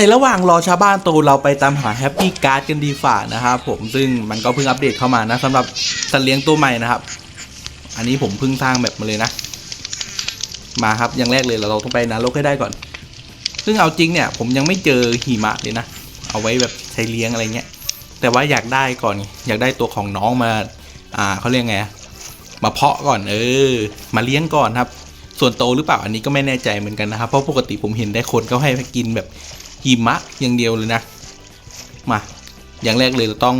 ในระหว่างรอชาวบ้านโตเราไปตามหาแฮปปี้การ์ดกันดีฝ่านะครับผมซึ่งมันก็เพิ่งอัปเดตเข้ามานะสำหรับสัตว์เลี้ยงตัวใหม่นะครับ อันนี้ผมเพิ่งสร้างแบบมาเลยนะ มาครับอย่างแรกเลยเราต้องไปนรกให้ได้ก่อน ซึ่งเอาจริงเนี่ย ผมยังไม่เจอหิมะเลยนะ เอาไว้แบบใช้เลี้ยงอะไรเงี้ยแต่ว่าอยากได้ก่อน อยากได้ตัวของน้องมา อ่าเขาเรียกไงมาเพาะก่อนเออ มาเลี้ยงก่อนครับ ส่วนโตหรือเปล่าอันนี้ก็ไม่แน่ใจเหมือนกันนะครับเพราะปกติผมเห็นได้คนเขาให้กินแบบ หิมะอย่างเดียวเลยนะ มาอย่างแรกเลยเราต้อง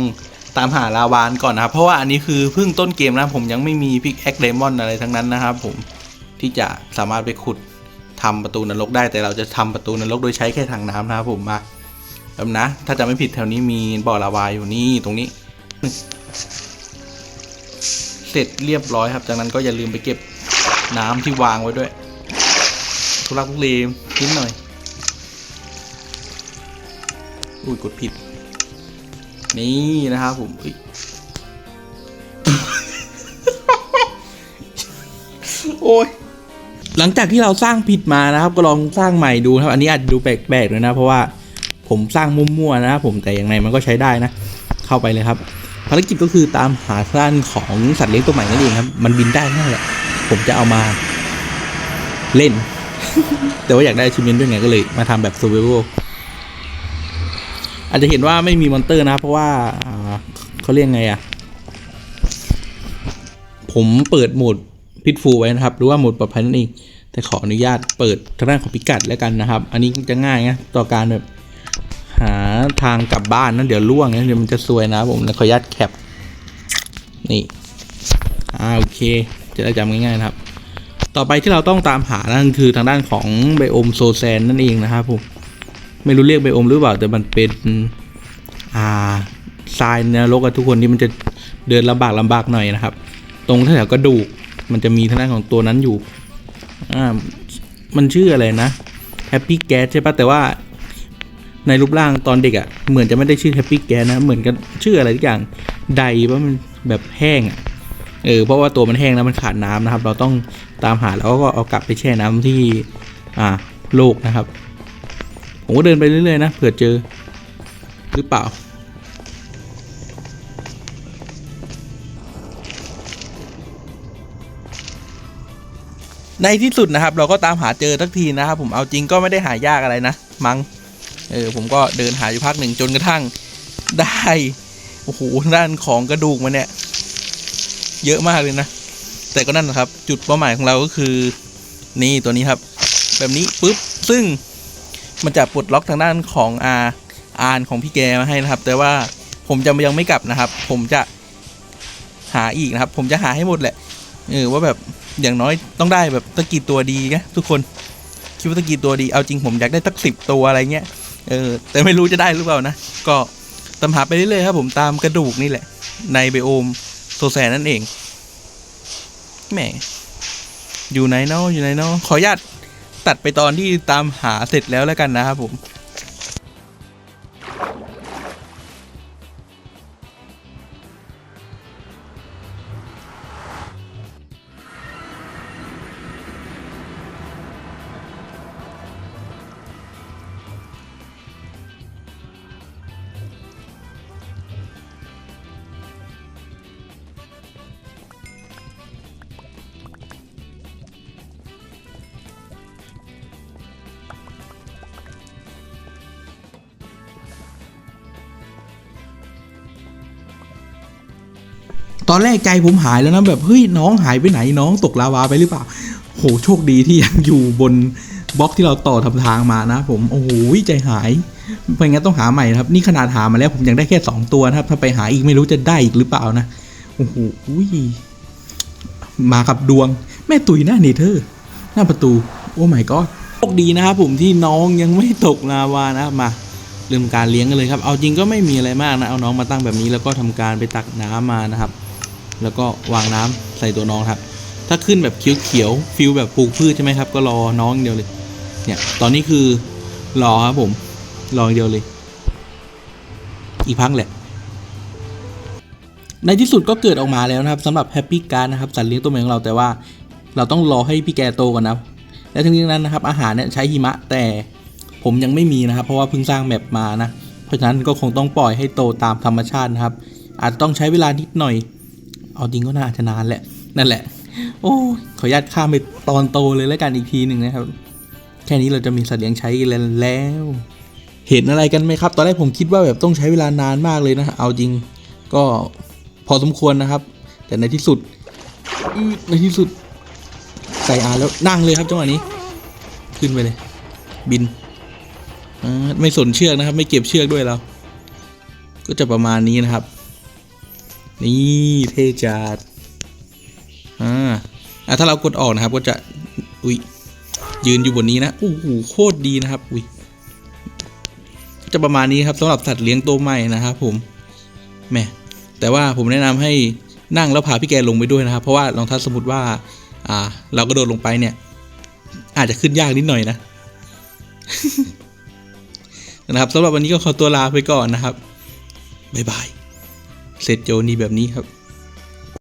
ตามหาลาวานก่อนนะครับ เพราะว่าอันนี้คือเพิ่งต้นเกมนะผมยังไม่มีพิกแอคไดมอนอะไรทั้งนั้นนะครับ ผมที่จะสามารถไปขุดทำประตูนรกได้แต่เราจะทำประตูนรกโดยใช้แค่ถังน้ำนะครับผมมาแบบนะ ถ้าจะไม่ผิดแถวนี้มีบ่อลาวาอยู่นี่ตรงนี้ เสร็จเรียบร้อยครับ จากนั้นก็อย่าลืมไปเก็บน้ำที่วางไว้ด้วย ทุลักทุเลนิดหน่อย อุ้ยกดผิด นี่นะครับผมอุ๊ยโอ้ยหลังจากที่เราสร้างผิดมานะครับ ก็ลองสร้างใหม่ดูครับ อันนี้อาจจะดูแปลกๆเลยนะ เพราะว่าผมสร้างมั่วๆนะครับผมแต่อย่างไรมันก็ใช้ได้นะ เข้าไปเลยครับ ภารกิจก็คือตามหาท่านของสัตว์เลี้ยงตัวใหม่นั่นเองครับ มันบินได้นั่นแหละผมจะเอามาเล่น แต่ว่าอยากได้ชิมเมนด้วยไงก็เลยมาทำแบบ s u r v i v a l อาจจะเห็นว่าไม่มีมอนเตอร์นะครับเพราะว่าเขาเรียกไงอะ่ะผมเปิดโหมดพิทฟูไว้นะครับ หรือว่าโหมดปลอดภัยนั่นเอง แต่ขออนุญาตเปิดทางด้านของพิกัดแล้วกันนะครับ อันนี้จะง่ายนะต่อการแบบหาทางกลับบ้านนะเดี๋ยวล่วงนะเดี๋ยวมันจะซวยนะผมขออนุญาตแคปนี่อ่าโอเค จะได้จำง่ายๆนะครับ ต่อไปที่เราต้องตามหานั่นคือทางด้านของไบโอมโซแซนนั่นเองนะครับผม ไม่รู้เรียกไบโอมหรือเปล่า แต่มันเป็น อ่าทรายในรกอะทุกคนที่มันจะเดินลำบากลำบากหน่อยนะครับ ตรงแถวกระดูกมันจะมีทางด้านของตัวนั้นอยู่ อ่า มันชื่ออะไรนะแฮปปี้แก๊สใช่ปะแต่ว่าในรูปร่างตอนเด็กอะ่ะเหมือนจะไม่ได้ชื่อแฮปปี้แกนะ เหมือนกับชื่ออะไรทุกอย่างใดว่ามันแบบแห้งอะ่ะเออเพราะว่าตัวมันแห้งแล้วมันขาดน้ำนะครับ เราต้องตามหาแล้วก็เอากลับไปแช่น้ำที่อ่าโลกนะครับ ผมก็เดินไปเรื่อยๆนะเผื่อเจอหรือเปล่า ในที่สุดนะครับ เราก็ตามหาเจอทักทีนะครับ ผมเอาจริงก็ไม่ได้หายากอะไรนะ มัง้งเออผมก็เดินหาอยู่พักหนึ่งจนกระทั่งได้โอ้โหด้านของกระดูกมันเนี่ย เยอะมากเลยนะ แต่ก็นั่นนะครับ จุดเป้าหมายของเราก็คือ นี่ตัวนี้ครับ แบบนี้ปุ๊บซึ่ง มันจะปลดล็อกทางด้านของอาอานของพี่แกมาให้นะครับ แต่ว่าผมจะยังไม่กลับนะครับ ผมจะหาอีกนะครับ ผมจะหาให้หมดแหละเออว่าแบบอย่างน้อยต้องได้แบบตะกี้ตัวดีนะทุกคนคิดว่าตะกี้ตัวดีเอาจริงผมอยากได้ตักสิบตัวอะไรเงี้ยเออแต่ไม่รู้จะได้หรือเปล่านะก็ตามหาไปเรื่อยๆครับผมตามกระดูกนี่แหละ ในไบโอมโซแซนนั่นเองแหมอยู่ไหนเนาะอยู่ไหนเนาะขออนุญาต ตัดไปตอนที่ตามหาเสร็จแล้วแล้วกันนะครับผม ตอนแรกใจผมหายแล้วนะแบบเฮ้ยน้องหายไปไหนน้องตกลาวาไปหรือเปล่าโหโชคดีที่ยังอยู่บนบล็อกที่เราต่อทำทางมานะ ผมโอ้โหใจหายไม่งั้นต้องหาใหม่นะครับนี่ขนาดหามาแล้วผมยังได้แค่สองตัวนะครับ ถ้าไปหาอีกไม่รู้จะได้อีกหรือเปล่านะโอ้โหมากับดวง แม่ตุยหน้าเนเธอร์หน้าประตู โอ้ my god โชคดีนะครับผมที่น้องยังไม่ตกลาวานะมาเริ่มการเลี้ยงกันเลยครับ เอาจริงก็ไม่มีอะไรมากนะ เอาน้องมาตั้งแบบนี้แล้วก็ทำการไปตักน้ำมานะครับ แล้วก็วางน้ำใส่ตัวน้องครับ ถ้าขึ้นแบบเขียวๆฟิลแบบปลูกพืชใช่ไหมครับ ก็รอน้องเดียวเลย เนี่ย ตอนนี้คือรอครับผม รออย่างเดียวเลย อีกพักแหละ ในที่สุดก็เกิดออกมาแล้วนะครับสำหรับแฮปปี้การ์ดนะครับสัตว์เลี้ยงตัวใหม่ของเราแต่ว่า เราต้องรอให้พี่แกโตก่อนนะและทั้งนี้ทั้งนั้นนะครับ อาหารเนี่ยใช้หิมะแต่ผมยังไม่มีนะครับ เพราะว่าเพิ่งสร้างแมปมานะ เพราะฉะนั้นก็คงต้องปล่อยให้โตตามธรรมชาตินะครับ อาจจะต้องใช้เวลานิดหน่อย เอาจริงก็น่าจะนานแหละ นั่นแหละ โอ้ขออนุญาตข้ามไปตอนโตเลยแล้วกันอีกทีหนึ่งนะครับ แค่นี้เราจะมีสัตว์เลี้ยงใช้กันแล้ว เห็นอะไรกันไหมครับ ตอนแรกผมคิดว่าแบบต้องใช้เวลานานมากเลยนะ เอาจริงก็พอสมควรนะครับ แต่ในที่สุดในที่สุดใส่อาแล้วนั่งเลยครับจังหวะนี้ ขึ้นไปเลย บินไม่สนเชือกนะครับ ไม่เก็บเชือกด้วยเราก็จะประมาณนี้นะครับ นี่เท่จัดอ่าอะถ้าเรากดออกนะครับก็จะอุ้ยยืนอยู่บนนี้นะโอ้โหโคตรดีนะครับอุ้ยจะประมาณนี้ครับสำหรับสัตว์เลี้ยงตัวใหม่นะครับผมแหม่แต่ว่าผมแนะนำให้นั่งแล้วพาพี่แกลงไปด้วยนะครับ เพราะว่าลองถ้าสมมติว่า อ่า เราก็โดดลงไปเนี่ย อาจจะขึ้นยากนิดหน่อยนะนะครับสำหรับวันนี้ก็ขอตัวลาไปก่อนนะครับบ๊ายบาย เสร็จโจนีแบบนี้ครับ